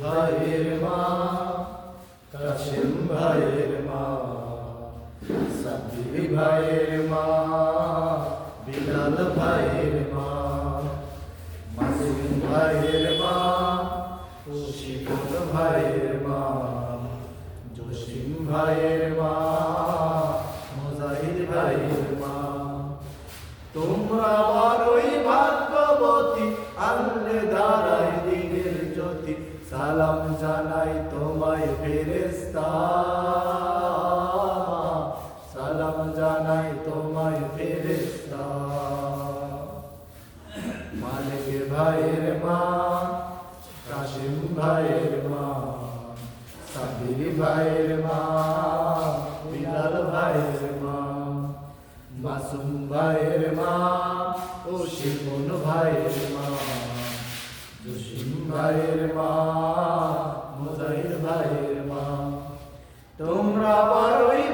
ভাইয়ের মা কাশিম ভাইয়ের মা সাব্বির ভাইয়ের মা বিলাল ভাইয়ের মা ভাইয়ের মা কাশিম ভাইয়ের মা সাবির ভাইয়ের মা বিলাল ভাইয়ের মা মাসুম ভাইয়ের মা ও শিবন ভাইয়ের মা জসিম ভাইয়ের মা মুজাহিদ ভাইয়ের তোমরা বড়ই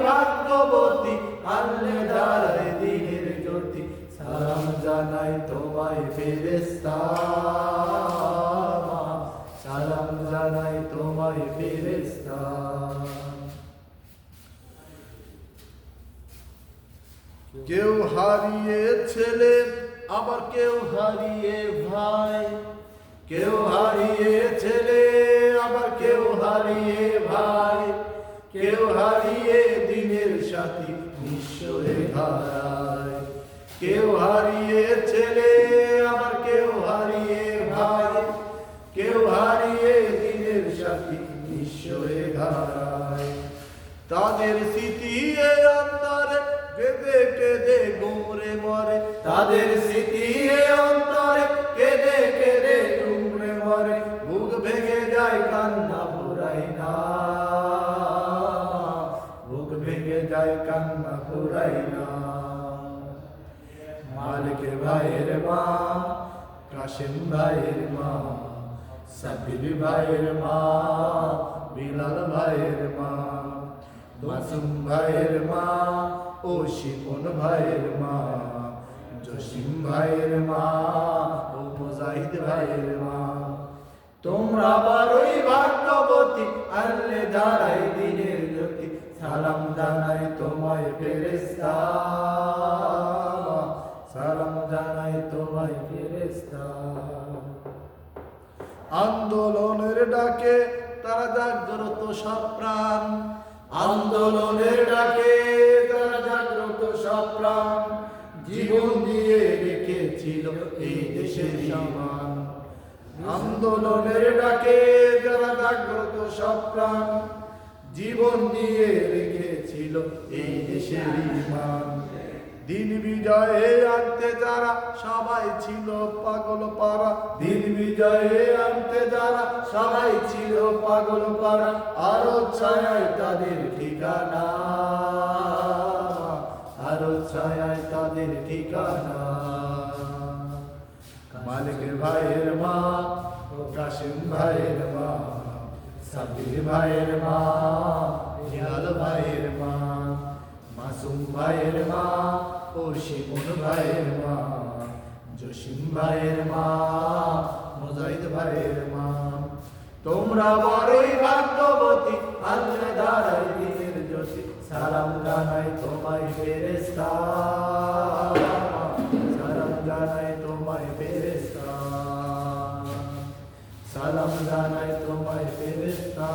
কেউ হারিয়ে ছেলে, আবার কেউ হারিয়ে ভাই। কেউ হারিয়ে ছেলে, আবার কেউ হারিয়ে ভাই। কেউ হারিয়ে দিনের সাথী, নিশ্চয় ধারায়। কেউ হারিয়ে ছেলে, আবার কেউ হারিয়ে ভাই। কেউ হারিয়ে দিনের সাথী নিশ্চয় ধারায় তাদের স্মৃতি অন্তরে কেঁদে কেঁদে গুমরে মরে। তাদের স্মৃতি অন্তরে কেঁদে কেঁদে গুমরে মরে। বুক ভেঙে যায়, কান্না ফুরাই না। বুক ভেঙে যায়, কান্না ফুরাই না। মালিক ভাইয়ের মা কাশিম ভাইয়ের মা, সাবির ভাইয়ের মা, বিলাল ভাইয়ের মা, মাসুম ভাইয়ের মা ও শিপন ভাইয়ের মা, জসিম ভাইয়ের মা, ও মুজাহিদ ভাইয়ের মা। তোমরা বারোই ভাগ্যবতী আনলে দাঁড়াই দিনের জ্যোতি, সালাম জানাই তোমায় ফেরেস্তা জানাই তোমায় ফেরেস্তা আন্দোলনের ডাকে তারা জাগ্রত সব প্রাণ। আন্দোলনের ডাকে তারা জাগ্রত সব প্রাণ। জীবন দিয়ে রেখেছিল এই দেশের সমান আন্দোলনের ডাকে যারা জাগ্রত সব প্রাণ। জীবন দিয়ে রেখেছিল এই দেশের ইমান। দিন বিজয়ে আনতে যারা সবাই ছিল পাগল পাড়া, দিন বিজয়ে আনতে যারা সবাই ছিল পাগল পাড়া, আরও ছায় তাদের ঠিকানা, আরও ছায় তাদের ঠিকানা। মালিক ভাইয়ের মা ও কাশিম ভাইয়ের মা সাবির ভাইয়ের মা, হিলাল ভাইয়ের মা, মাসুম ভাইয়ের মা ও শিমুন ভাইয়ের মা জসিম ভাইয়ের মা মুজাহিদ ভাইয়ের মা। তোমরা বড়ই ভাগ্যবতী আল্লাহ দাঁড়াই দিনের জ্যোতি। সালাম জানাই তোমায় ফেরেস্তা সালাম জানাই তোমায় ফেরেস্তা সালাম জানাই তোমায় ফেরেস্তা